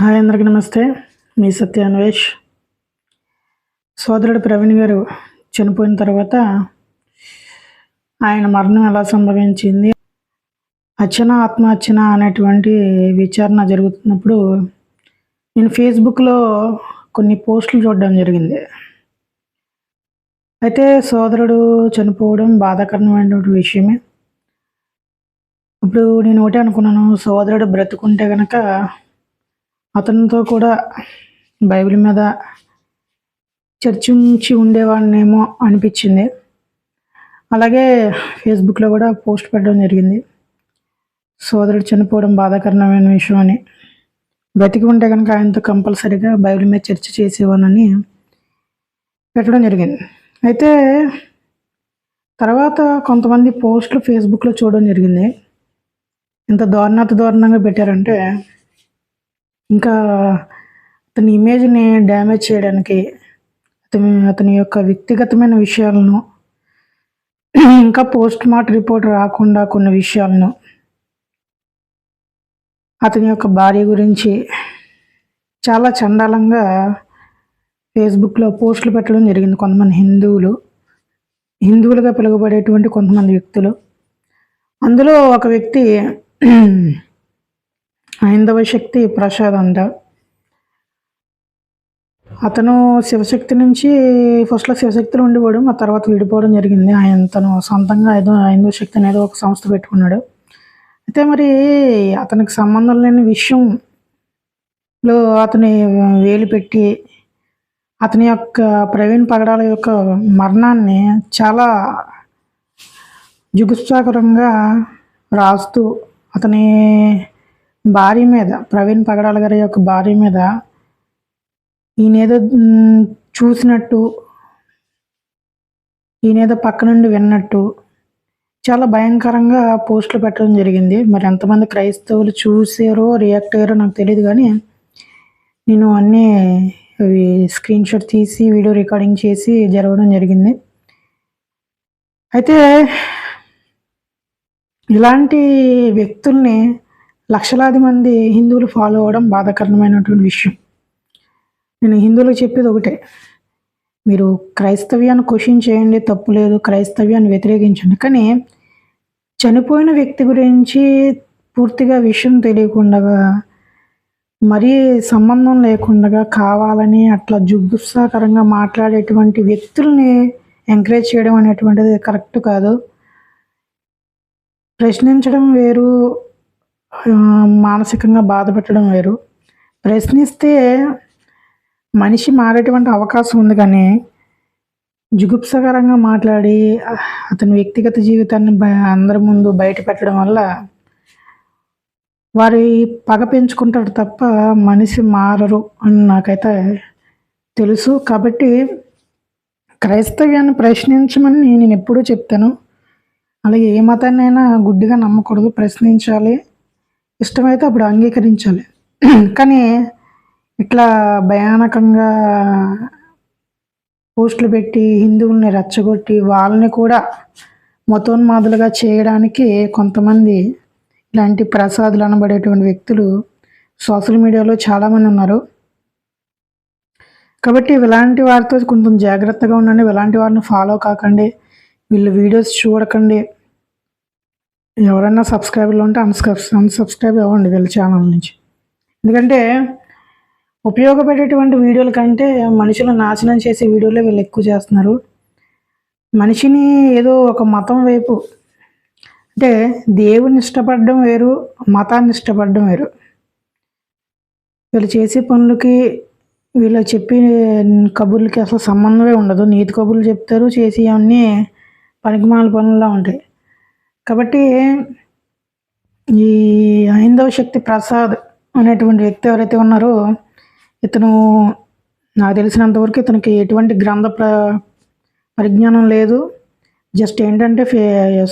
Hi అందరికి నమస్తే. మీ సత్య అన్వేష్. సోదరుడు ప్రవీణ్ గారు చనిపోయిన తర్వాత ఆయన మరణం ఎలా సంభవించింది అర్చన ఆత్మహత్యన అనేటువంటి విచారణ జరుగుతున్నప్పుడు నేను ఫేస్బుక్లో కొన్ని పోస్టులు చూడడం జరిగింది. అయితే సోదరుడు చనిపోవడం బాధాకరమైనటువంటి విషయమే. ఇప్పుడు నేను ఒకటే అనుకున్నాను సోదరుడు బ్రతుకుంటే కనుక అతనితో కూడా బైబిల్ మీద చర్చించి ఉండేవాడినేమో అనిపించింది. అలాగే ఫేస్బుక్లో కూడా పోస్ట్ పెట్టడం జరిగింది. సోదరుడు చనిపోవడం బాధాకరమైన విషయం అని. బతికి ఉంటే కనుక ఆయనతో కంపల్సరీగా బైబిల్ మీద చర్చ చేసేవానని పెట్టడం జరిగింది. అయితే తర్వాత కొంతమంది పోస్టులు ఫేస్బుక్లో చూడడం జరిగింది. ఇంత దారుణాత దారుణంగా పెట్టారంటే ఇంకా అతని ఇమేజ్ని డ్యామేజ్ చేయడానికి అతని అతని యొక్క వ్యక్తిగతమైన విషయాలను ఇంకా పోస్ట్ మార్టం రిపోర్ట్ రాకుండా కొన్ని విషయాలను అతని యొక్క భార్య గురించి చాలా చండాలంగా ఫేస్బుక్లో పోస్టులు పెట్టడం జరిగింది. కొంతమంది హిందువులు హిందువులుగా పిలువబడేటువంటి కొంతమంది వ్యక్తులు. అందులో ఒక వ్యక్తి హైందవ శక్తి ప్రసాద్ అంట. అతను శివశక్తి నుంచి ఫస్ట్లో శివశక్తిలో ఉండిపోవడం ఆ తర్వాత విడిపోవడం జరిగింది. ఆయన తను సొంతంగా ఏదో హైందవ శక్తి అనేది ఒక సంస్థ పెట్టుకున్నాడు. అయితే మరి అతనికి సంబంధం లేని విషయంలో అతని వేలు పెట్టి అతని యొక్క ప్రవీణ్ పగడాల యొక్క మరణాన్ని చాలా జుగుత్సాకరంగా రాస్తూ అతని భార్య మీద ప్రవీణ్ పగడాల గారి యొక్క భార్య మీద ఈయనేదో చూసినట్టు ఈయనేదో పక్క నుండి విన్నట్టు చాలా భయంకరంగా పోస్టులు పెట్టడం జరిగింది. మరి ఎంతమంది క్రైస్తవులు చూసారో రియాక్ట్ అయ్యారో నాకు తెలియదు కానీ నేను అన్నీ అవి స్క్రీన్ షాట్ తీసి వీడియో రికార్డింగ్ చేసి జరగడం జరిగింది. అయితే ఇలాంటి వ్యక్తుల్ని లక్షలాది మంది హిందువులు ఫాలో అవ్వడం బాధాకరమైనటువంటి విషయం. నేను హిందువులకు చెప్పేది ఒకటే. మీరు క్రైస్తవ్యాన్ని క్వశ్చన్ చేయండి తప్పు లేదు క్రైస్తవ్యాన్ని వ్యతిరేకించండి. కానీ చనిపోయిన వ్యక్తి గురించి పూర్తిగా విషయం తెలియకుండా మరీ సంబంధం లేకుండా కావాలని అట్లా జుగుప్సాకరంగా మాట్లాడేటువంటి వ్యక్తుల్ని ఎంకరేజ్ చేయడం అనేటువంటిది కరెక్ట్ కాదు. ప్రశ్నించడం వేరు మానసికంగా బాధపెట్టడం వేరు. ప్రశ్నిస్తే మనిషి మారేటువంటి అవకాశం ఉంది కానీ జుగుప్సకరంగా మాట్లాడి అతని వ్యక్తిగత జీవితాన్ని బ- అందరి ముందు బయట పెట్టడం వల్ల వారి పగ పెంచుకుంటారు తప్ప మనిషి మారరు అని నాకైతే తెలుసు. కాబట్టి క్రైస్తవ్యాన్ని ప్రశ్నించమని నేను ఎప్పుడూ చెప్తాను. అలాగే ఏ మతాన్నైనా గుడ్డిగా నమ్మకూడదు ప్రశ్నించాలి. ఇష్టమైతే అప్పుడు అంగీకరించాలి. కానీ ఇట్లా భయానకంగా పోస్టులు పెట్టి హిందువుల్ని రెచ్చగొట్టి వాళ్ళని కూడా మతోన్మాదులుగా చేయడానికి కొంతమంది ఇలాంటి ప్రసాదులు అనబడేటువంటి వ్యక్తులు సోషల్ మీడియాలో చాలామంది ఉన్నారు. కాబట్టి ఇలాంటి వారితో కొంచెం జాగ్రత్తగా ఉండండి ఇలాంటి వారిని ఫాలో కాకండి వీళ్ళు వీడియోస్ చూడకండి. ఎవరైనా సబ్స్క్రైబర్లు ఉంటే అన్సబ్ అన్సబ్స్క్రైబ్ అవ్వండి వీళ్ళ ఛానల్ నుంచి. ఎందుకంటే ఉపయోగపడేటువంటి వీడియోల కంటే మనుషులు నాశనం చేసే వీడియోలే వీళ్ళు ఎక్కువ చేస్తున్నారు. మనిషిని ఏదో ఒక మతం వైపు అంటే దేవుని ఇష్టపడడం వేరు మతాన్ని ఇష్టపడడం వేరు. వీళ్ళు చేసే పనులకి వీళ్ళు చెప్పి కబుర్లకి అసలు సంబంధమే ఉండదు. నీతి కబుర్లు చెప్తారు చేసి పనికిమాల పనుల్లో ఉంటాయి. కాబట్టి ఈ హైందవ శక్తి ప్రసాద్ అనేటువంటి వ్యక్తి ఎవరైతే ఉన్నారో ఇతను నాకు తెలిసినంతవరకు ఇతనికి ఎటువంటి గ్రంథ ప్ర పరిజ్ఞానం లేదు. జస్ట్ ఏంటంటే ఫే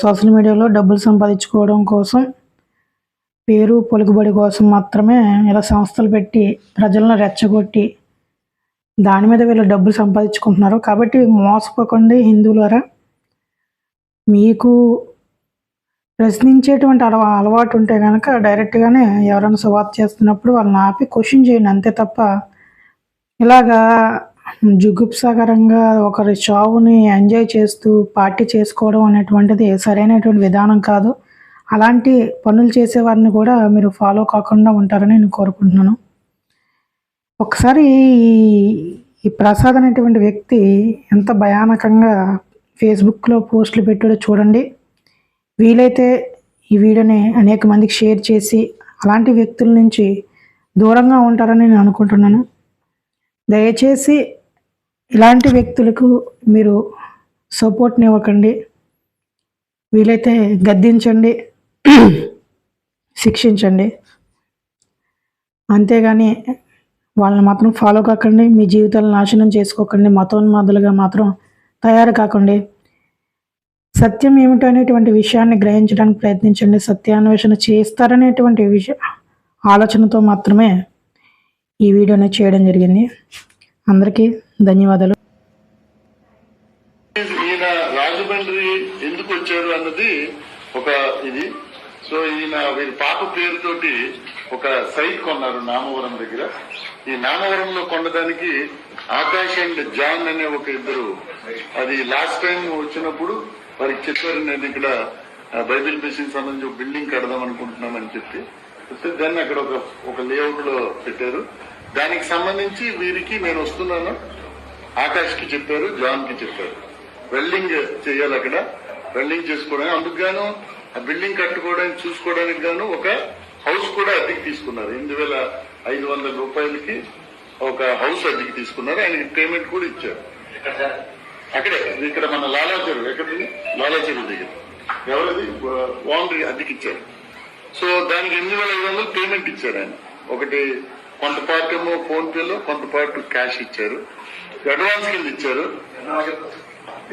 సోషల్ మీడియాలో డబ్బులు సంపాదించుకోవడం కోసం పేరు పలుకుబడి కోసం మాత్రమే ఇలా సంస్థలు పెట్టి ప్రజలను రెచ్చగొట్టి దాని మీద వీళ్ళు డబ్బులు సంపాదించుకుంటున్నారు. కాబట్టి మోసపోకండి హిందువులారా. మీకు ప్రశ్నించేటువంటి అలవా అలవాటు ఉంటే కనుక డైరెక్ట్గానే ఎవరైనా సువార్త చేస్తున్నప్పుడు వాళ్ళని ఆపి క్వశ్చన్ చేయండి అంతే తప్ప ఇలాగా జుగుప్సాకరంగా ఒకరి చావుని ఎంజాయ్ చేస్తూ పార్టీ చేసుకోవడం అనేటువంటిది సరైనటువంటి విధానం కాదు. అలాంటి పనులు చేసేవారిని కూడా మీరు ఫాలో కాకుండా ఉంటారని నేను కోరుకుంటున్నాను. ఒకసారి ఈ- ఈ ప్రసాద్ అనేటువంటి వ్యక్తి ఎంత భయానకంగా ఫేస్బుక్లో పోస్టులు పెట్టాడో చూడండి. వీలైతే ఈ వీడియోని అనేక మందికి షేర్ చేసి అలాంటి వ్యక్తుల నుంచి దూరంగా ఉంటారని నేను అనుకుంటున్నాను. దయచేసి ఇలాంటి వ్యక్తులకు మీరు సపోర్ట్ని ఇవ్వకండి వీలైతే గద్దించండి. శిక్షించండి. అంతేగాని వాళ్ళని మాత్రం ఫాలో కాకండి. మీ జీవితాలను నాశనం చేసుకోకండి. మతోన్మాదులుగా మాత్రం తయారు కాకండి. సత్యం ఏమిటనేటువంటి విషయాన్ని గ్రహించడానికి ప్రయత్నించండి. సత్యాన్వేషణ చేస్తారనేటువంటి విషయ ఆలోచనతో మాత్రమే ఈ వీడియోని చేయడం జరిగింది. అందరికీ ధన్యవాదాలు. ఈయన రాజమండ్రి ఎందుకు వచ్చారు అన్నది ఒక ఇది. సో ఈయన వీరి పాప పేరుతోటి ఒక సైట్ కొన్నారు నామవరం దగ్గర. ఈ నామవరంలో కొనడానికి ఆకాష్ అండ్ జాన్ అనే ఒక ఇద్దరు. అది లాస్ట్ టైం వచ్చినప్పుడు వారికి చెప్పారు నేను ఇక్కడ బైబిల్ మిషన్ సంబంధించి ఒక బిల్డింగ్ కడదాం అనుకుంటున్నామని చెప్పి. వస్తే దాన్ని అక్కడ ఒక ఒక లేఅవుట్లో పెట్టారు. దానికి సంబంధించి వీరికి నేను వస్తున్నాను. ఆకాష్కి చెప్పారు జాన్కి చెప్పారు. వెల్డింగ్ చేయాలి అక్కడ. వెల్డింగ్ చేసుకోవడానికి అందుకు గాను ఆ బిల్డింగ్ కట్టుకోవడానికి చూసుకోవడానికి గాను ఒక హౌస్ కూడా అద్దెకి తీసుకున్నారు. ఎనిమిది వేల ఐదు వందల రూపాయలకి ఒక హౌస్ అద్దెకి తీసుకున్నారు. ఆయనకి పేమెంట్ కూడా ఇచ్చారు. అక్కడే. ఇక్కడ మన లాలాచెరు ఎక్కడ ఎక్కడిది లాలా దగ్గర. ఎవరది? ఓనర్ అద్దెకి ఇచ్చారు. సో దానికి ఎనిమిది వేల ఐదు వందలు పేమెంట్ ఇచ్చారు ఆయన. ఒకటి కొంత పార్ట్ ఏమో ఫోన్ పేలో కొంత పార్ట్ క్యాష్ ఇచ్చారు. అడ్వాన్స్ కింద ఇచ్చారు.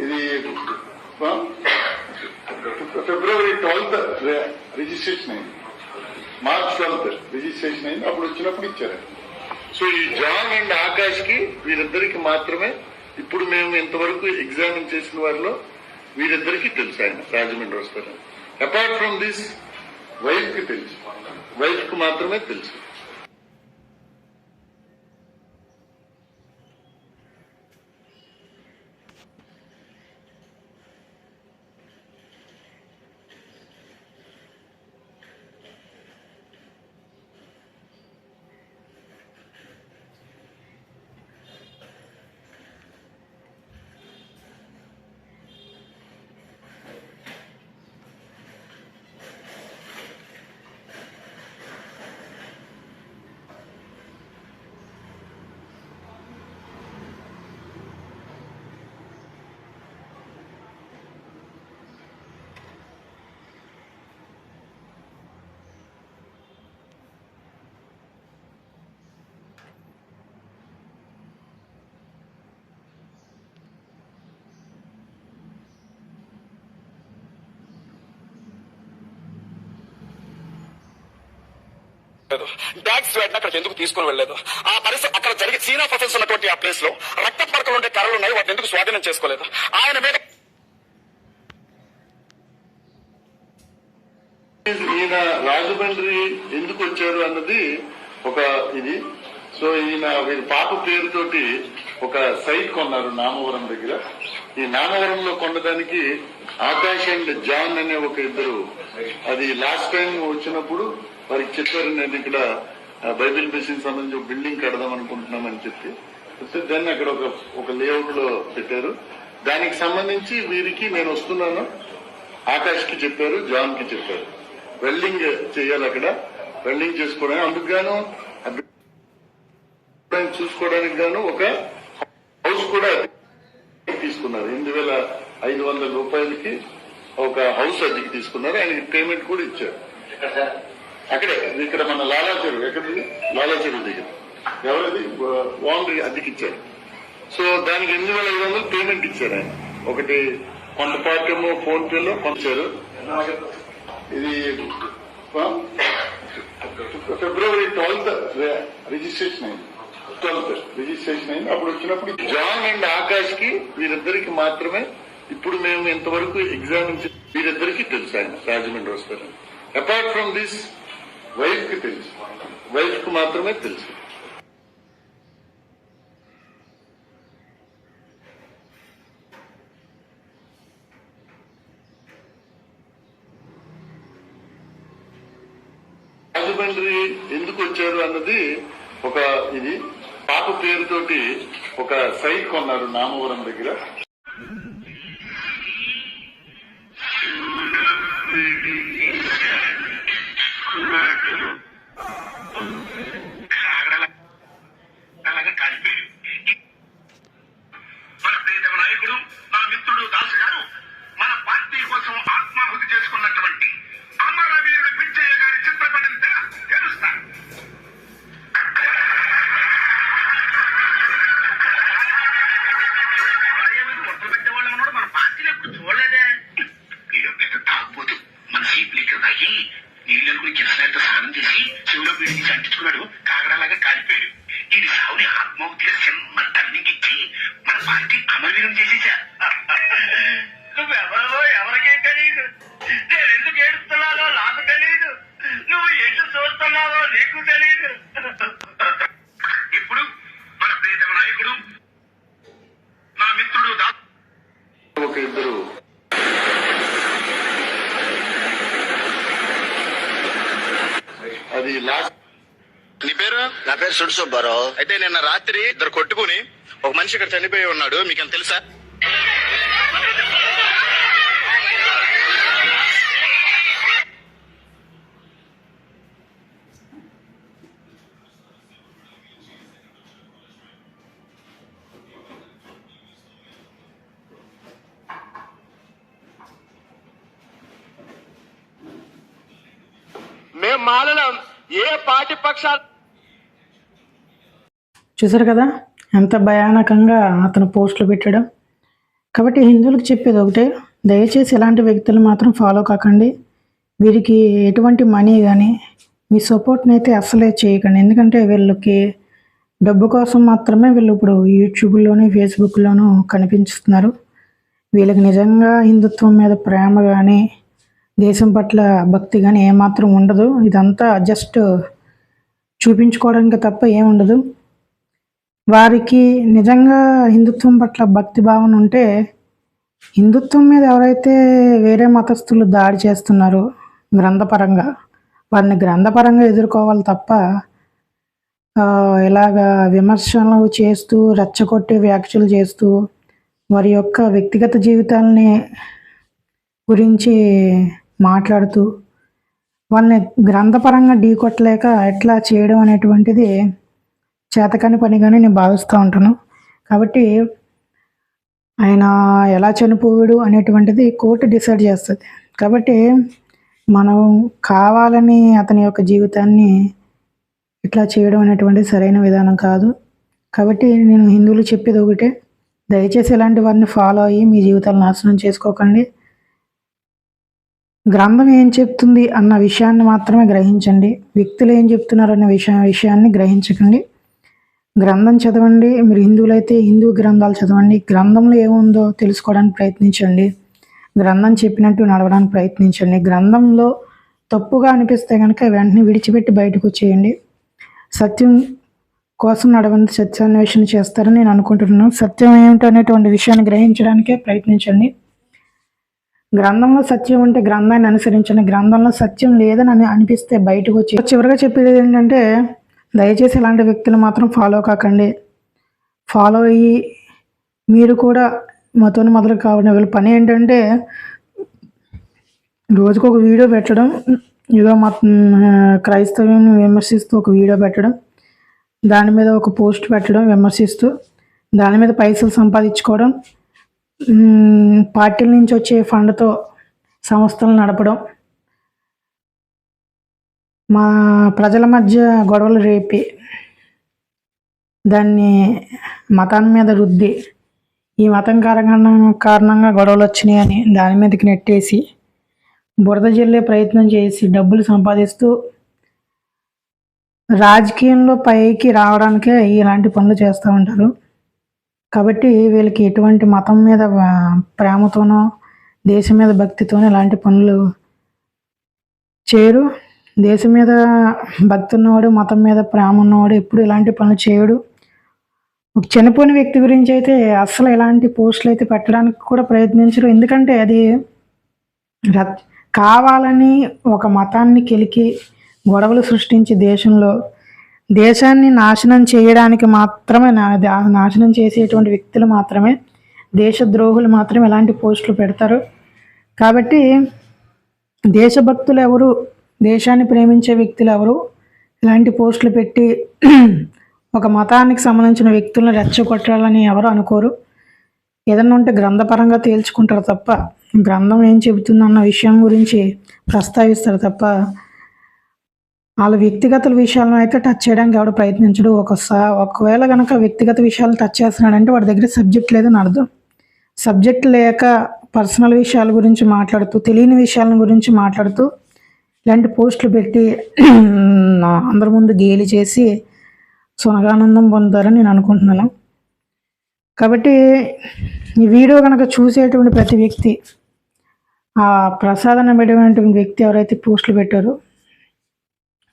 ఇది ఫిబ్రవరి ట్వెల్త్ రిజిస్ట్రేషన్ అయింది. మార్చ్ ట్వెల్త్ రిజిస్ట్రేషన్ అయింది. అప్పుడు వచ్చినప్పుడు ఇచ్చారు. సో ఈ జాన్ అండ్ ఆకాష్కి వీరిద్దరికి మాత్రమే ఇప్పుడు మేము ఇంతవరకు ఎగ్జామిన్ చేసిన వారిలో వీరిద్దరికి తెలుసు ఆయన రాజమండ్రి వస్తారు అపార్ట్ ఫ్రమ్ దిస్ వైఫ్కి తెలుసు. వైఫ్కు మాత్రమే తెలుసు. లేదు డాగ్స్ అక్కడికి ఎందుకు తీసుకుని వెళ్ళలేదు? ఆ పరిస్థితి అక్కడ జరిగి చీనా ఫసల్స్ ఉన్నటువంటి ఆ ప్లేస్లో రక్త పడకలు ఉండే కర్రలు ఉన్నాయి వాటిని ఎందుకు స్వాధీనం చేసుకోలేదు? ఆయన మీద ఈయన రాజమండ్రి ఎందుకు వచ్చారు అన్నది ఒక ఇది. సో ఈయన వీరి పాప పేరుతోటి ఒక సైట్ కొన్నారు నామవరం దగ్గర. ఈ నామవరంలో కొనడానికి ఆకాష్ అండ్ జాన్ అనే ఒక ఇద్దరు. అది లాస్ట్ టైం వచ్చినప్పుడు వారికి చెప్పారు నేను ఇక్కడ బైబిల్ మిషన్ సంబంధించి ఒక బిల్డింగ్ కడదాం అనుకుంటున్నామని చెప్పి. దాన్ని అక్కడ ఒక ఒక లేఅవుట్లో పెట్టారు. దానికి సంబంధించి వీరికి నేను వస్తున్నాను. ఆకాష్కి చెప్పారు జాన్కి చెప్పారు. వెల్డింగ్ చేయాలి అక్కడ. వెల్డింగ్ చేసుకోవడానికి అందుకు గాను చూసుకోవడానికి గాను ఒక హౌస్ కూడా తీసుకున్నారు. ఎనిమిది వేల ఐదు వందల రూపాయలకి ఒక హౌస్ అద్దెకి తీసుకున్నారు. ఆయనకి పేమెంట్ కూడా ఇచ్చారు. అక్కడే. ఇక్కడ మన లాలా చెరువు ఎక్కడిది? లాలా చెరువు దగ్గర. ఎవరది? ఓనర్ అద్దెకి ఇచ్చారు. సో దానికి ఎనిమిది వేల ఐదు వందలు పేమెంట్ ఇచ్చారు ఆయన. ఒకటి కొంత పార్ట్ ఏమో ఫోన్ పేలో కొంచారు ఇది ఫిబ్రవరి ట్వెల్త్ రిజిస్ట్రేషన్ అయింది. ట్వెల్త్ రిజిస్ట్రేషన్ అయింది. అప్పుడు వచ్చినప్పుడు జాన్ అండ్ ఆకాష్కి వీరిద్దరికి మాత్రమే ఇప్పుడు మేము ఇంతవరకు ఎగ్జామిన్ వీరిద్దరికి వీరిద్దరికీ తెలుసు ఆయన రాజమండ్రి వస్తారు అపార్ట్ ఫ్రమ్ దిస్ వైఫ్కి తెలుసు. వైఫ్కి మాత్రమే తెలుసు. రాజమండ్రి ఎందుకు వచ్చారు అన్నది ఒక ఇది పాప పేరుతోటి ఒక సైట్ కొన్నారు నామవరం దగ్గర. అలాగే అమరవీరం చేసేసా నువ్వెవరో ఎవరికే తెలియదు నేను ఎందుకు ఏడుస్తున్నానో నాకు తెలియదు నువ్వు ఎటు చూస్తున్నావో నీకు తెలియదు ఇప్పుడు మన ప్రియతమ నాయకుడు నా మిత్రుడు ఒక ఇద్దరు అది లాస్ట్ నీ పేరు? నా పేరు సుడు సుబ్బారావు అయితే నిన్న రాత్రి ఇద్దరు కొట్టుకుని ఒక మనిషి ఇక్కడ చనిపోయి ఉన్నాడు మీకు తెలుసా? మేము మారడం ఏ పార్టీ పక్షాలు? చూసారు కదా? ఎంత భయానకంగా అతను పోస్టులు పెట్టడం. కాబట్టి హిందువులకు చెప్పేది ఒకటే దయచేసి ఇలాంటి వ్యక్తులు మాత్రం ఫాలో కాకండి. వీరికి ఎటువంటి మనీ కానీ మీ సపోర్ట్ని అయితే అస్సలే చేయకండి. ఎందుకంటే వీళ్ళకి డబ్బు కోసం మాత్రమే వీళ్ళు ఇప్పుడు యూట్యూబ్లోను ఫేస్బుక్లోనూ కనిపించుతున్నారు. వీళ్ళకి నిజంగా హిందుత్వం మీద ప్రేమ కానీ దేశం పట్ల భక్తి కానీ ఏమాత్రం ఉండదు. ఇదంతా జస్ట్ చూపించుకోవడానికి తప్ప ఏముండదు. వారికి నిజంగా హిందుత్వం పట్ల భక్తి భావన ఉంటే హిందుత్వం మీద ఎవరైతే వేరే మతస్థులు దాడి చేస్తున్నారో గ్రంథపరంగా వారిని గ్రంథపరంగా ఎదుర్కోవాలి తప్ప ఇలాగ ఇలాగా విమర్శలు చేస్తూ రెచ్చగొట్టే వ్యాఖ్యలు చేస్తూ వారి యొక్క వ్యక్తిగత జీవితాలని గురించి మాట్లాడుతూ వాళ్ళని గ్రంథపరంగా ఢీకొట్టలేక ఎట్లా చేయడం అనేటువంటిది చేతకాని పనిగానే నేను భావిస్తూ ఉంటాను. కాబట్టి ఆయన ఎలా చనిపోయాడు అనేటువంటిది కోర్టు డిసైడ్ చేస్తుంది. కాబట్టి మనం కావాలని అతని యొక్క జీవితాన్ని ఇట్లా చేయడం అనేటువంటిది సరైన విధానం కాదు. కాబట్టి నేను హిందువులు చెప్పేది ఒకటే దయచేసి ఇలాంటి వారిని ఫాలో అయ్యి మీ జీవితాలు నాశనం చేసుకోకండి. గ్రంథం ఏం చెప్తుంది అన్న విషయాన్ని మాత్రమే గ్రహించండి. వ్యక్తులు ఏం చెప్తున్నారు అన్న విషయం విషయాన్ని గ్రహించకండి. గ్రంథం చదవండి. మీరు హిందువులైతే హిందూ గ్రంథాలు చదవండి. గ్రంథంలో ఏముందో తెలుసుకోవడానికి ప్రయత్నించండి. గ్రంథం చెప్పినట్టు నడవడానికి ప్రయత్నించండి. గ్రంథంలో తప్పుగా అనిపిస్తే కనుక వెంటనే విడిచిపెట్టి బయటకు వచ్చేయండి. సత్యం కోసం నడవండి. సత్యాన్వేషణ చేస్తారని నేను అనుకుంటున్నాను. సత్యం ఏమిటి అనేటువంటి విషయాన్ని గ్రహించడానికే ప్రయత్నించండి. గ్రంథంలో సత్యం ఉంటే గ్రంథాన్ని అనుసరించండి. గ్రంథంలో సత్యం లేదని అని అనిపిస్తే బయటకు వచ్చి చివరిగా చెప్పేది ఏంటంటే దయచేసి ఇలాంటి వ్యక్తులు మాత్రం ఫాలో కాకండి. ఫాలో అయ్యి మీరు కూడా మతోని మొదలు కావడం. వీళ్ళ పని ఏంటంటే రోజుకు ఒక వీడియో పెట్టడం. ఏదో మత క్రైస్తవ్యం విమర్శిస్తూ ఒక వీడియో పెట్టడం. దాని మీద ఒక పోస్ట్ పెట్టడం విమర్శిస్తూ దాని మీద పైసలు సంపాదించుకోవడం. పార్టీల నుంచి వచ్చే ఫండ్తో సంస్థలు నడపడం. మా ప్రజల మధ్య గొడవలు రేపి. దాన్ని మతాన్ని మీద రుద్ది. ఈ మతం కారణంగా కారణంగా గొడవలు వచ్చినాయి అని దాని మీదకి నెట్టేసి బురద జల్లే ప్రయత్నం చేసి డబ్బులు సంపాదిస్తూ రాజకీయంలో పైకి రావడానికే ఇలాంటి పనులు చేస్తూ ఉంటారు. కాబట్టి వీళ్ళకి ఎటువంటి మతం మీద ప్రేమతోనో దేశం మీద భక్తితోనో ఇలాంటి పనులు చేయరు దేశం మీద భక్తి ఉన్నవాడు మతం మీద ప్రేమ ఉన్నవాడు ఎప్పుడు ఇలాంటి పనులు చేయడు. ఒక చనిపోయిన వ్యక్తి గురించి అయితే అస్సలు ఎలాంటి పోస్టులు అయితే పెట్టడానికి కూడా ప్రయత్నించరు. ఎందుకంటే అది రత్- కావాలని ఒక మతాన్ని కెలికి గొడవలు సృష్టించి దేశంలో దేశాన్ని నాశనం చేయడానికి మాత్రమే నా నాశనం చేసేటువంటి వ్యక్తులు మాత్రమే దేశద్రోహులు మాత్రమే ఇలాంటి పోస్టులు పెడతారు. కాబట్టి దేశభక్తులు ఎవరు దేశాన్ని ప్రేమించే వ్యక్తులు ఎవరు ఇలాంటి పోస్టులు పెట్టి ఒక మతానికి సంబంధించిన వ్యక్తులను రెచ్చగొట్టాలని ఎవరు అనుకోరు. ఏదన్నా ఉంటే గ్రంథపరంగా తేల్చుకుంటారు తప్ప గ్రంథం ఏం చెబుతుందన్న విషయం గురించి ప్రస్తావిస్తారు తప్ప వాళ్ళ వ్యక్తిగత విషయాలను అయితే టచ్ చేయడానికి ఎవడు ప్రయత్నించడు. ఒకసారి ఒకవేళ కనుక వ్యక్తిగత విషయాలు టచ్ చేస్తున్నాడంటే వాడి దగ్గర సబ్జెక్ట్ లేదని అర్థం. సబ్జెక్ట్ లేక పర్సనల్ విషయాల గురించి మాట్లాడుతూ తెలియని విషయాల గురించి మాట్లాడుతూ ఇలాంటి పోస్టులు పెట్టి అందరి ముందు గేలి చేసి సునగానందం పొందుతారని నేను అనుకుంటున్నాను. కాబట్టి ఈ వీడియో కనుక చూసేటువంటి ప్రతి వ్యక్తి ఆ ప్రసాదం పెట్టేటువంటి వ్యక్తి ఎవరైతే పోస్టులు పెట్టారో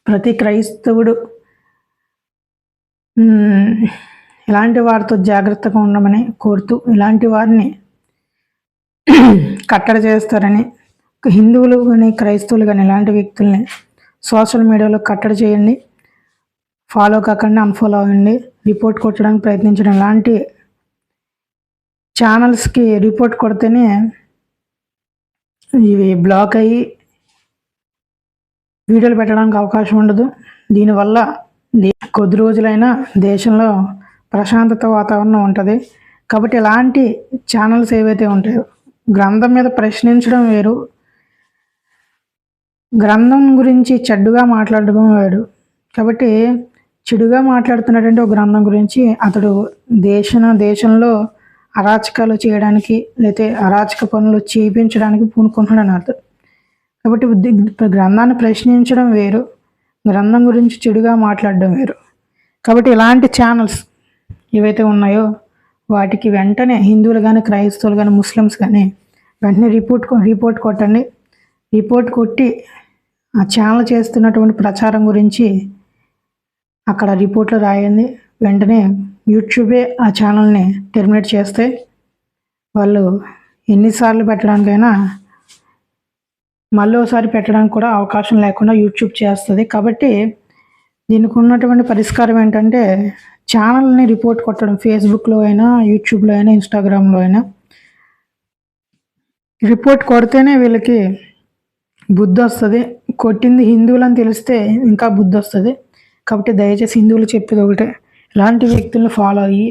ప్రతి క్రైస్తవుడు ఇలాంటి వారితో జాగ్రత్తగా ఉండమని కోరుతూ ఇలాంటి వారిని కట్టడి చేస్తారని హిందువులు కానీ క్రైస్తవులు కానీ ఇలాంటి వ్యక్తుల్ని సోషల్ మీడియాలో కట్టడి చేయండి. ఫాలో కాకుండా అన్ఫాలో అవ్వండి. రిపోర్ట్ కొట్టడానికి ప్రయత్నించడం. ఇలాంటి ఛానల్స్కి రిపోర్ట్ కొడితేనే ఇవి బ్లాక్ అయ్యి వీడియోలు పెట్టడానికి అవకాశం ఉండదు. దీనివల్ల కొద్ది రోజులైనా దేశంలో ప్రశాంతత వాతావరణం ఉంటుంది. కాబట్టి ఇలాంటి ఛానల్స్ ఏవైతే ఉంటాయో గ్రంథం మీద ప్రశ్నించడం వేరు గ్రంథం గురించి చెడ్డుగా మాట్లాడడం వాడు. కాబట్టి చెడుగా మాట్లాడుతున్నటువంటి ఒక గ్రంథం గురించి అతడు దేశన దేశంలో అరాచకాలు చేయడానికి లేతే అరాచక పనులు చేయించడానికి పూనుకుంటున్నాడని అర్థం. కాబట్టి గ్రంథాన్ని ప్రశ్నించడం వేరు గ్రంథం గురించి చెడుగా మాట్లాడడం వేరు. కాబట్టి ఇలాంటి ఛానల్స్ ఏవైతే ఉన్నాయో వాటికి వెంటనే హిందువులు కానీ క్రైస్తవులు కానీ ముస్లిమ్స్ కానీ వెంటనే రిపోర్ట్ రిపోర్ట్ కొట్టండి. రిపోర్ట్ కొట్టి ఆ ఛానల్ చేస్తున్నటువంటి ప్రచారం గురించి అక్కడ రిపోర్ట్లు రాయండి. వెంటనే యూట్యూబే ఆ ఛానల్ని టెర్మినేట్ చేస్తే వాళ్ళు ఎన్నిసార్లు పెట్టడానికైనా మళ్ళీ ఒకసారి పెట్టడానికి కూడా అవకాశం లేకుండా యూట్యూబ్ చేస్తుంది. కాబట్టి దీనికి ఉన్నటువంటి పరిష్కారం ఏంటంటే ఛానల్ని రిపోర్ట్ కొట్టడం. ఫేస్బుక్లో అయినా యూట్యూబ్లో అయినా ఇన్స్టాగ్రామ్లో అయినా. రిపోర్ట్ కొడితేనే వీళ్ళకి బుద్ధి వస్తుంది. కొట్టింది హిందువులు అని తెలిస్తే ఇంకా బుద్ధి వస్తుంది. కాబట్టి దయచేసి హిందువులు చెప్పేది ఒకటే. ఇలాంటి వ్యక్తులను ఫాలో అయ్యి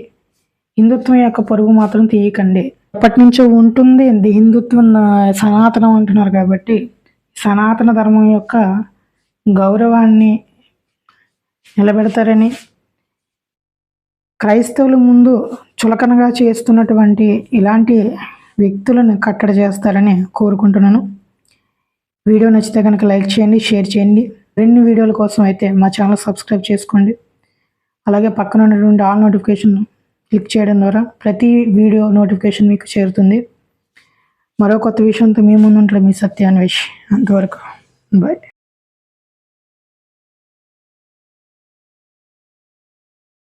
హిందుత్వం యొక్క పరుగు మాత్రం తీయకండి. అప్పటి నుంచో ఉంటుంది ఇది హిందుత్వం సనాతనం అంటున్నారు కాబట్టి సనాతన ధర్మం యొక్క గౌరవాన్ని నిలబెడతారని క్రైస్తవుల ముందు చులకనగా చేస్తున్నటువంటి ఇలాంటి వ్యక్తులను కట్టడి చేస్తారని కోరుకుంటున్నాను. వీడియో నచ్చితే కనుక లైక్ చేయండి షేర్ చేయండి. రెండు వీడియోల కోసం అయితే మా ఛానల్ సబ్స్క్రైబ్ చేసుకోండి. అలాగే పక్కన ఉన్నటువంటి ఆల్ నోటిఫికేషన్ క్లిక్ చేయడం ద్వారా ప్రతి వీడియో నోటిఫికేషన్ మీకు చేరుతుంది. మరో కొత్త విషయంతో మీ ముందు ఉంటాడు మీ సత్యాన్వేష్. అంతవరకు బాయ్